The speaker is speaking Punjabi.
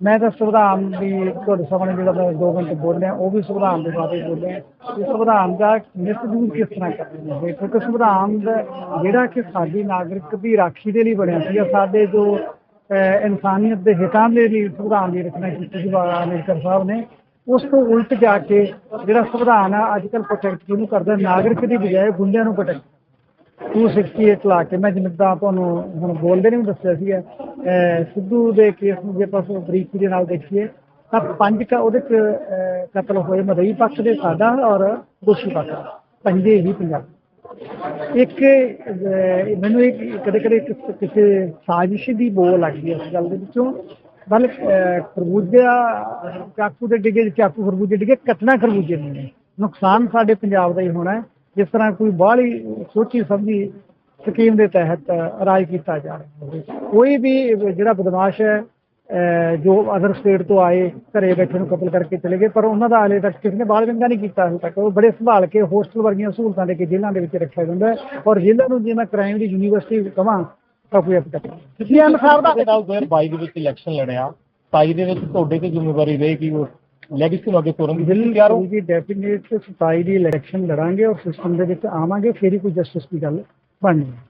ਮੈਂ ਤਾਂ ਸੰਵਿਧਾਨ ਦੀ ਤੁਹਾਡੇ ਸਾਹਮਣੇ ਜਿਹੜਾ ਮੈਂ ਦੋ ਮਿੰਟ ਬੋਲਿਆ ਉਹ ਵੀ ਸੰਵਿਧਾਨ ਦੇ ਬਾਰੇ ਬੋਲਿਆ। ਕਿ ਸੰਵਿਧਾਨ ਦਾ ਮਿਸਯੂਜ਼ ਕਿਸ ਤਰ੍ਹਾਂ ਕਰਦੇ ਨੇ ਕਿਉਂਕਿ ਸੰਵਿਧਾਨ ਦਾ ਜਿਹੜਾ ਕਿ ਸਾਡੀ ਨਾਗਰਿਕ ਦੀ ਰਾਖੀ ਦੇ ਲਈ ਬਣਿਆ ਸੀ ਸਾਡੇ ਜੋ ਅਹ, ਇਨਸਾਨੀਅਤ ਦੇ ਹਿੱਤਾਂ ਦੇ ਲਈ ਸੰਵਿਧਾਨ ਦੀ ਰਚਨਾ ਕੀਤੀ ਸੀ ਬਾਬਾ ਅੰਬੇਡਕਰ ਸਾਹਿਬ ਨੇ ਉਸ ਤੋਂ ਉਲਟ ਜਾ ਕੇ ਜਿਹੜਾ ਸੰਵਿਧਾਨ ਆ ਅੱਜ ਕੱਲ੍ਹ ਪ੍ਰੋਟੈਕਟ ਕਿਹਨੂੰ ਕਰਦਾ? ਨਾਗਰਿਕ ਦੀ ਬਜਾਏ ਗੁੰਡਿਆਂ ਨੂੰ ਪ੍ਰੋਟੈਕਟ 268 ਲਾ ਕੇ। ਮੈਂ ਜਿੱਦਾਂ ਤੁਹਾਨੂੰ ਹੁਣ ਬੋਲਦੇ ਨੇ ਵੀ ਦੱਸਿਆ ਸੀਗਾ ਸਿੱਧੂ ਦੇ ਕੇਸ ਨੂੰ ਜੇ ਆਪਾਂ ਬਰੀਕੀ ਦੇ ਨਾਲ ਦੇਖੀਏ, ਤਾਂ ਪੰਜ ਕ ਉਹਦੇ ਚ ਕਤਲ ਹੋਏ ਮਦਈ ਪੱਖ ਦੇ ਸਾਡਾ ਔਰ ਦੋਸ਼ੀ ਪੱਖ ਦਾ। ਪੰਜੇ ਹੀ ਪੰਜਾਬ। ਇੱਕ ਮੈਨੂੰ ਇੱਕ ਕਦੇ ਕਦੇ ਕਿਸ- ਕਿਸੇ ਸਾਜ਼ਿਸ਼ ਦੀ ਬੋਲ ਲੱਗਦੀ ਹੈ ਇਸ ਗੱਲ ਦੇ ਵਿੱਚੋਂ। ਬਲ ਖਰਬੂਜਾ ਚਾਕੂ ਦੇ ਡਿੱਗੇ, ਚਾਕੂ ਖਰਬੂਜੇ ਡਿੱਗੇ, ਕੱਟਣਾ ਖਰਬੂਜੇ ਨੇ। ਨੁਕਸਾਨ ਸਾਡੇ ਪੰਜਾਬ ਦਾ ਹੀ ਹੋਣਾ ਹੈ। ਜਿਸ ਤਰ੍ਹਾਂ ਕੋਈ ਬਾਹਲੀ ਸੋਚੀ ਸਮਝੀ ਸਕੀਮ ਦੇ ਤਹਿਤ ਰਾਜ ਕੀਤਾ ਜਾ ਰਿਹਾ ਕੋਈ ਵੀ ਜਿਹੜਾ ਬਦਮਾਸ਼ ਹੈ ਜੋ ਅਦਰ ਸਟੇਟ ਤੋਂ ਆਏ ਘਰੇ ਬੈਠੇ ਨੂੰ ਕਤਲ ਕਰਕੇ ਚਲੇ ਗਏ ਪਰ ਉਹਨਾਂ ਦਾ ਹਾਲੇ ਤੱਕ ਕਿਸੇ ਨੇ ਬਾਲ ਵਿੰਗਾ ਨਹੀਂ ਕੀਤਾ ਹਾਲੇ ਤੱਕ। ਉਹ ਬੜੇ ਸੰਭਾਲ ਕੇ ਹੋਸਟਲ ਵਰਗੀਆਂ ਸਹੂਲਤਾਂ ਦੇ ਕੇ ਜੇਲ੍ਹਾਂ ਦੇ ਵਿੱਚ ਰੱਖਿਆ ਜਾਂਦਾ ਔਰ ਜੇਲ੍ਹਾਂ ਨੂੰ ਜੇ ਮੈਂ ਕ੍ਰਾਈਮ ਦੀ ਯੂਨੀਵਰਸਿਟੀ ਕਵਾਂ ਤਾਂ ਕੋਈ ਨਹੀਂ। ਜੀ ਅਨਸਾਰ ਦਾ ਦੇ ਨਾਲ 2022 ਦੇ ਵਿੱਚ ਇਲੈਕਸ਼ਨ ਲੜਿਆ। 27 ਦੇ ਵਿੱਚ ਤੁਹਾਡੇ ਤੇ ਜ਼ਿੰਮੇਵਾਰੀ ਰਹੇਗੀ ਉਹ ਲੈਗੇਸੀ ਨੂੰ ਅੱਗੇ ਤੋਰਨ ਦੀ ਬਿੱਲ ਤਿਆਰ ਹੋ? ਜੀ ਡੈਫੀਨੇਟ ਸਫ਼ਾਈ ਦੀ ਇਲੈਕਸ਼ਨ ਲੜਾਂਗੇ ਔਰ ਸਿਸਟਮ ਦੇ ਵਿੱਚ ਆਵਾਂਗੇ ਫਿਰ ਹੀ ਕੋਈ ਜਸਟਿਸ ਦੀ ਗੱਲ ਬਣਨੀ